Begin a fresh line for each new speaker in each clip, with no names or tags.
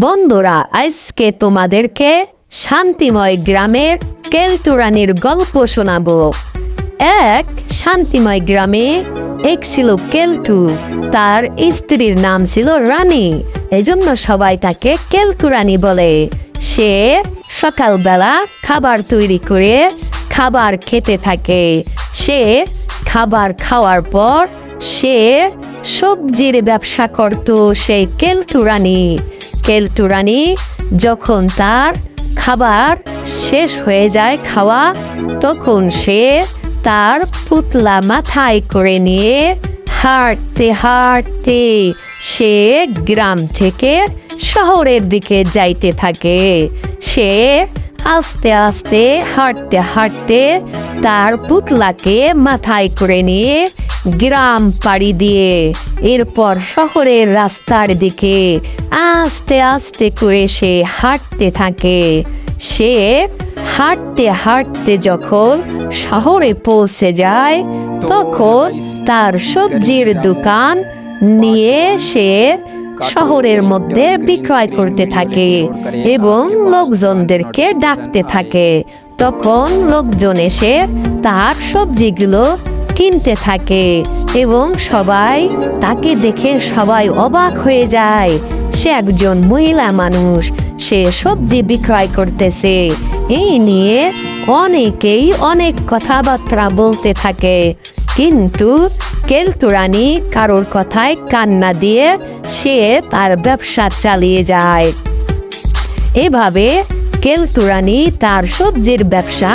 বন্ধুরা, আজকে তোমাদেরকে শান্তিময় গ্রামের কেলটুরানির গল্প শোনাবো। এক শান্তিময় গ্রামে এক ছিল কেলটু। তার স্ত্রীর নাম ছিল রানী। এজন্য সবাই তাকে কেলটুরানি বলে। সে সকালবেলা খাবার তৈরি করে খাবার খেতে থাকে। সে খাবার খাওয়ার পর সে সবজির ব্যবসা করত সেই কেলটুরানি। কেলটুরানি যখন তার খাবার শেষ হয়ে যায় খাওয়া, তখন সে তার পুতলা মাথায় করে নিয়ে হাঁটতে হাঁটতে সে গ্রাম থেকে শহরের দিকে যাইতে থাকে। সে আস্তে আস্তে হাঁটতে হাঁটতে তার পুতলাকে মাথায় করে নিয়ে গ্রাম পাড়ি দিয়ে এরপর শহরের রাস্তার দিকে আস্তে আস্তে করে সে হাঁটতে থাকে। সে হাঁটতে হাঁটতে যখন শহরে পৌঁছে যায়, তখন তার সবজির দোকান নিয়ে সে শহরের মধ্যে বিক্রয় করতে থাকে এবং লোকজনদেরকে ডাকতে থাকে। তখন লোকজন এসে তার সবজিগুলো কিনতে থাকে এবং সবাই তাকে দেখে সবাই অবাক হয়ে যায়। সে একজন মহিলা মানুষ, সে সবজি বিক্রয় করতেছে। এই নিয়ে অনেকেই অনেক কথাবার্তা বলতে থাকে। কিন্তু কেলটুরানি কারোর কথায় কান্না দিয়ে সে তার ব্যবসা চালিয়ে যায়। এভাবে কেলতুরানি তার সবজির ব্যবসা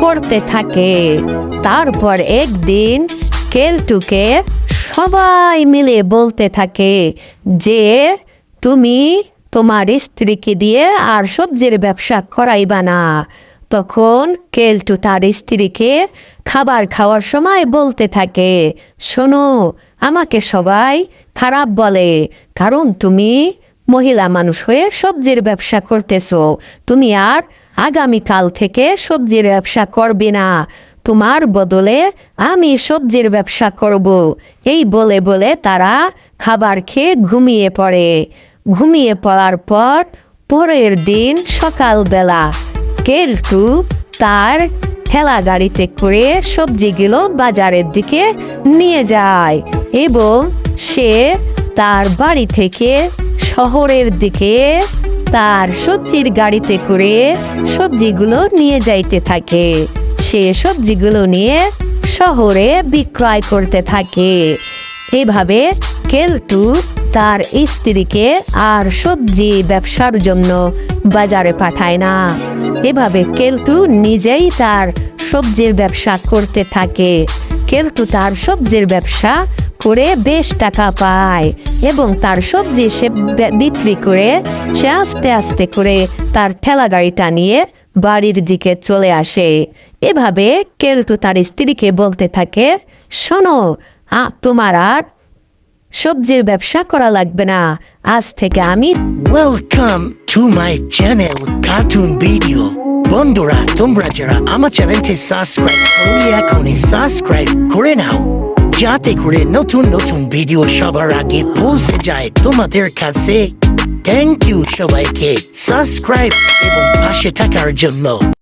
করতে থাকে। তারপর একদিন কেলটুকে সবাই মিলে বলতে থাকে যে, তুমি তোমার স্ত্রীকে দিয়ে আর সবজির ব্যবসা করাইবা না। তখন কেলটু তার স্ত্রীকে খাবার খাওয়ার সময় বলতে থাকে, শোনো, আমাকে সবাই খারাপ বলে, কারণ তুমি মহিলা মানুষ হয়ে সবজির ব্যবসা করতেছো। তুমি আর আগামীকাল থেকে সবজির ব্যবসা করবে না। তোমার বদলে আমি সবজির ব্যবসা করব। এই বলে বলে তারা খাবার খেয়ে ঘুমিয়ে পড়ে। ঘুমিয়ে পড়ার পর পরের দিন সকালবেলা কেলটু তার ঠেলা গাড়িতে করে সবজিগুলো বাজারের দিকে নিয়ে যায় এবং সে তার বাড়ি থেকে শহরের দিকে তার সবজির গাড়িতে করে সবজিগুলো নিয়ে যাইতে থাকে। সে সবজিগুলো নিয়ে শহরে বিক্রয় করতে থাকে। এভাবে কেলটু তার স্ত্রীকে আর সবজি ব্যবসার জন্য বাজারে পাঠায় না। এভাবে কেলটু নিজেই তার সবজির ব্যবসা করতে থাকে। কেলটু তার সবজির ব্যবসা করে বেশ টাকা পায় এবং তার সবজি সে বিক্রি করে সে আস্তে আস্তে করে তার ঠেলা গাড়িটা নিয়ে বাড়ির দিকে চলে আসে। এভাবে কেলটু তার স্ত্রীকে বলতে থাকে, শোনো তোমার আর সবজির ব্যবসা করা লাগবে না। আজ থেকে আমি
welcome to my channel cartoon video বন্ধুরা, তোমরা যারা আমার চ্যানেলটি সাবস্ক্রাইব করলে এখনই সাবস্ক্রাইব করে নাও। যাতে করে নতুন নতুন ভিডিও সবার আগে পৌঁছে যায় তোমাদের কাছে। থ্যাংক ইউ সবাইকে। সাবস্ক্রাইব এবং পাশে থাকার জন্য।